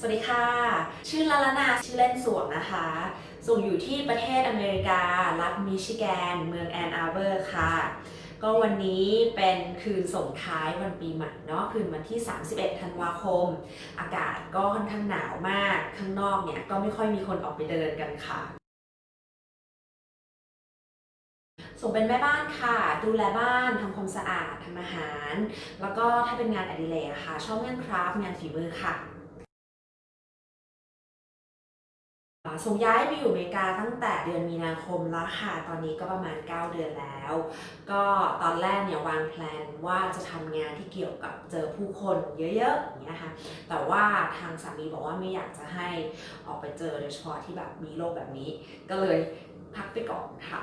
สวัสดีค่ะ ชื่อลาลนาชื่อเล่นสวงนะคะส่งอยู่ที่ประเทศอเมริการัฐมิชิแกน เมืองแอนอาร์เบอร์ค่ะ ก็วันนี้เป็นคืนส่งท้ายวันปีใหม่เนาะ คืนวันที่ 31 ธันวาคม อากาศก็ค่อนข้างหนาวมาก ข้างนอกเนี่ยก็ไม่ค่อยมีคนออกไปเดินกันค่ะส่งเป็นแม่บ้านค่ะ ดูแลบ้านทำความสะอาดทำอาหาร แล้วก็ถ้าเป็นงานอดิเรกค่ะ ชอบงานคราฟต์งานฝีมือค่ะ ส่งย้ายไปอยู่อเมริกาตั้งแต่เดือนมีนาคมแล้วค่ะ ตอนนี้ก็ประมาณ 9 เดือนแล้ว ก็ตอนแรกเนี่ยวางแผนว่าจะทำงานที่เกี่ยวกับเจอผู้คนเยอะๆอย่างเงี้ยค่ะ แต่ว่าทางสามีบอกว่าไม่อยากจะให้ออกไปเจอโดยเฉพาะที่แบบมีโรคแบบนี้ ก็เลยพักไปก่อนค่ะ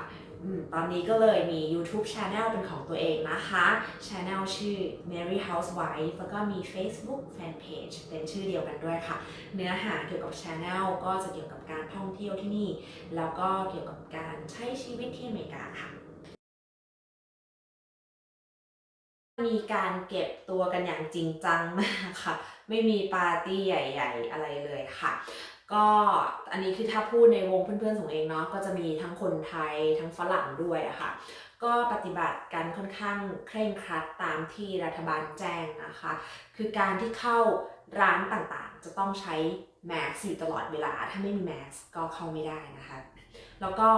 ตอนนี้ก็เลยมี YouTube Channel เป็นของตัวเองนะคะ Channel ชื่อ Mary Housewife แล้วก็มี Facebook Fanpage เป็นชื่อเดียวกันด้วยค่ะ เนื้อหาเกี่ยวกับ Channel ก็จะเกี่ยวกับการท่องเที่ยวที่นี่ แล้วก็เกี่ยวกับการใช้ชีวิตที่อเมริกาค่ะมีการเก็บตัวกันอย่างจริงจังมากค่ะ ไม่มีปาร์ตี้ใหญ่ ๆ อะไรเลยค่ะ ก็อันนี้คือถ้าพูดในวงเพื่อนๆส่งเองเนาะก็จะมีทั้งคนไทยทั้งฝรั่งด้วยอะค่ะ ก็ปฏิบัติการค่อนข้างเคร่งครัดตามที่รัฐบาลแจ้งนะคะ คือการที่เข้าร้านต่างๆ จะต้องใช้แมสอยู่ตลอดเวลา ถ้าไม่มีแมสก็เข้าไม่ได้นะคะ แล้วก็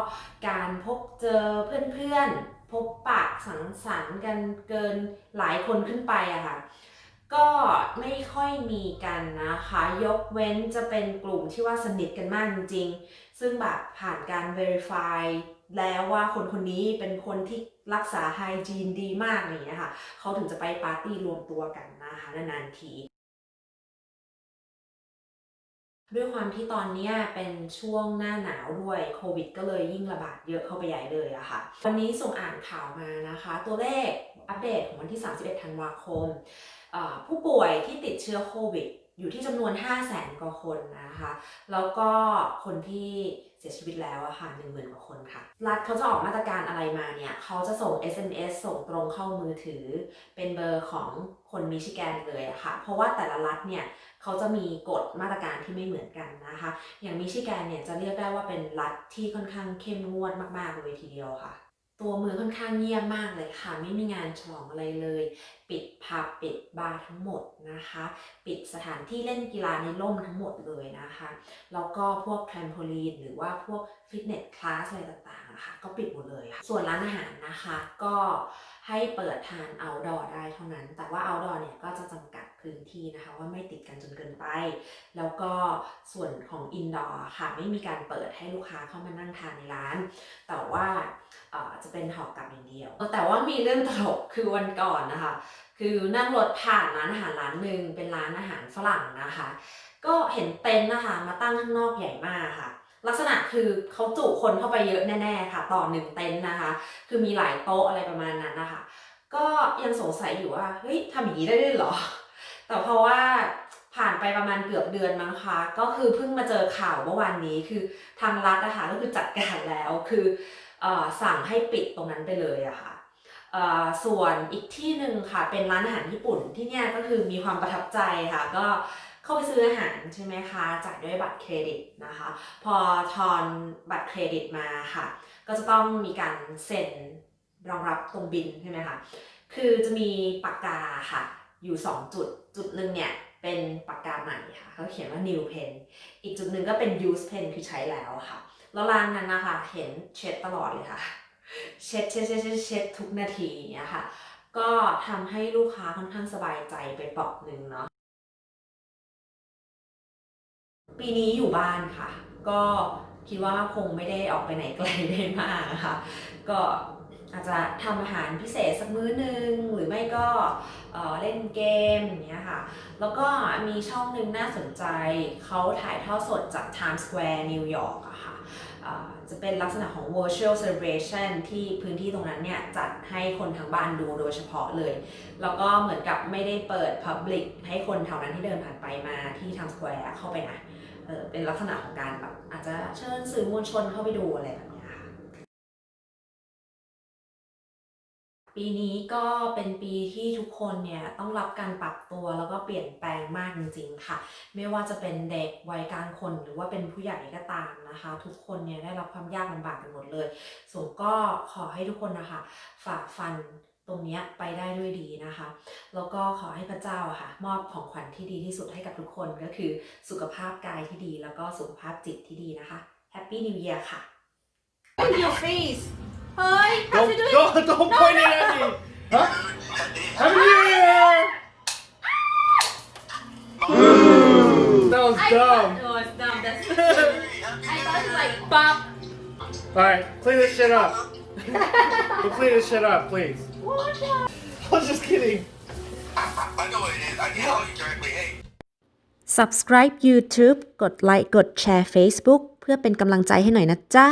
การพบเจอเพื่อนๆ พบปะสังสรรค์กันเกินหลายคนขึ้นไปอะค่ะ ก็ไม่ค่อยมีกันนะคะ ยกเว้นจะเป็นกลุ่มที่ว่าสนิทกันมากจริงๆ ซึ่งแบบผ่านการ verify แล้วว่าคนคนนี้เป็นคนที่รักษาไฮจีนดีมากอย่างเงี้ยค่ะ เขาถึงจะไปปาร์ตี้รวมตัวกันนะคะนานๆที ด้วยความที่ตอนนี้เป็นช่วงหน้าหนาวด้วยโควิด ก็เลยยิ่งระบาดเยอะเข้าไปใหญ่เลยอะค่ะ วันนี้ส่งอ่านข่าวมานะคะ ตัวเลขอัปเดตของวันที่ 31 ธันวาคม ผู้ป่วยที่ติดเชื้อโควิด อยู่ที่จำนวน 500,000 กว่าคนนะคะ แล้วก็คนที่ สียชีวิตแล้วอะค่ะหนึ่งหมื่นกว่าคนค่ะ รัฐเขาจะออกมาตรการอะไรมาเนี่ยเขาจะส่ง SMS ส่งตรงเข้ามือถือ เป็นเบอร์ของคนมิชิแกนเลยอะค่ะ เพราะว่าแต่ละรัฐเนี่ยเขาจะมีกฎมาตรการที่ไม่เหมือนกันนะคะ อย่างมิชิแกนเนี่ยจะเรียกได้ว่าเป็นรัฐที่ค่อนข้างเข้มงวดมากๆเลยทีเดียวค่ะ ตัวเมืองค่อนข้างเงียบมากเลยค่ะ ไม่มีงานฉลองอะไรเลย ปิดผับปิดบาร์ทั้งหมดนะคะ ปิดสถานที่เล่นกีฬาในร่มทั้งหมดเลยนะคะ แล้วก็พวกแทรมโพลีนหรือว่าพวกฟิตเนสคลาสอะไรต่างๆนะคะก็ปิดหมดเลยค่ะ ส่วนร้านอาหารนะคะก็ให้เปิดทาน outdoor ได้เท่านั้น แต่ว่า outdoor เนี่ยก็จะจำกัดพื้นที่นะคะ ว่าไม่ติดกันจนเกินไป แล้วก็ส่วนของ indoor ค่ะไม่มีการเปิดให้ลูกค้าเข้ามานั่งทานในร้าน แต่ว่า จะเป็นหอกกลับอย่างเดียว แต่ว่ามีเรื่องตลกคือวันก่อนนะคะ คือนั่งรถผ่านร้านอาหารร้านหนึ่งเป็นร้านอาหารฝรั่งนะคะ ก็เห็นเต็นท์นะคะ มาตั้งข้างนอกใหญ่มากค่ะ ลักษณะคือเขาจุคนเข้าไปเยอะแน่ๆค่ะ ต่อหนึ่งเต็นท์นะคะ คือมีหลายโต๊ะอะไรประมาณนั้นนะคะ ก็ยังสงสัยอยู่ว่าเฮ้ยทำอย่างนี้ได้ด้วยเหรอ แต่เพราะว่าผ่านไปประมาณเกือบเดือนมั้งคะก็คือเพิ่งมาเจอข่าวเมื่อวานนี้คือทางรัฐนะคะก็คือจัดการแล้วคือ สั่งให้ปิดตรงนั้นไปเลยอะค่ะเอ่อส่วนอีกที่หนึ่งค่ะเป็นร้านอาหารญี่ปุ่นที่เนี่ยก็คือมีความประทับใจค่ะ ก็เข้าไปซื้ออาหารใช่ไหมคะจ่ายด้วยบัตรเครดิตนะคะ พอทอนบัตรเครดิตมาค่ะ ก็จะต้องมีการเซ็นรองรับตรงบินใช่ไหมคะคือจะมีปากกาค่ะ อยู่ 2 จุดจุดหนึ่งเนี่ยเป็นปากกาใหม่ค่ะเขาเขียนว่า new pen อีกจุดหนึ่งก็เป็น use pen คือใช้แล้วค่ะ แล้วร้านนั้นนะคะ เห็นเช็ดตลอดเลยค่ะ เช็ดเช็ดเช็ดเช็ดเช็ดทุกนาทีเงี้ยค่ะ ก็ทำให้ลูกค้าค่อนข้างสบายใจไปเปราะหนึ่งเนาะปีนี้อยู่บ้านค่ะ ก็คิดว่าคงไม่ได้ออกไปไหนไกลได้มากนะคะก็อาจจะทำอาหารพิเศษสักมื้อนึง หรือไม่ก็เอ่อเล่นเกมอย่างเงี้ยค่ะ แล้วก็มีช่องหนึ่งน่าสนใจ เขาถ่ายทอดสดจาก Times Square นิวยอร์กอะค่ะ จะเป็นลักษณะของ virtual celebration ที่พื้นที่ตรงนั้นเนี่ยจัดให้คนทางบ้านดูโดยเฉพาะเลย แล้วก็เหมือนกับไม่ได้เปิด Public ให้คนแถวนั้นที่เดินผ่านไปมาที่ทางสแควร์เข้าไปนะเเป็นลักษณะของการแบบอาจจะเชิญสื่อมวลชนเข้าไปดูอะไรแบบนี้ ปีนี้ก็เป็นปีที่ทุกคนเนี่ยต้องรับการปรับตัวแล้วก็เปลี่ยนแปลงมากจริงๆค่ะ ไม่ว่าจะเป็นเด็กวัยกลางคนหรือว่าเป็นผู้ใหญ่ก็ตามนะคะ ทุกคนเนี่ยได้รับความยากลำบากกันหมดเลยส่วนก็ขอให้ทุกคนนะคะฝ่าฟันตรงนี้ไปได้ด้วยดีนะคะ แล้วก็ขอให้พระเจ้าค่ะ มอบของขวัญที่ดีที่สุดให้กับทุกคนก็คือสุขภาพกายที่ดี แล้วก็สุขภาพจิตที่ดีนะคะ Happy New Year ค่ะ your face เฮ้ย Don't, don't, don't point it at me. Huh? Happy New Year! that was I dumb. thought it was dumb. That's I thought it's like pop. Alright, clean this shit up. Go clean this shit up, please. What the? I was just kidding. I know what it is. I can tell you directly. Hey, Subscribe YouTube กดไลค์ กดแชร์ Facebook เพื่อเป็นกำลังใจให้หน่อยนะจ๊ะ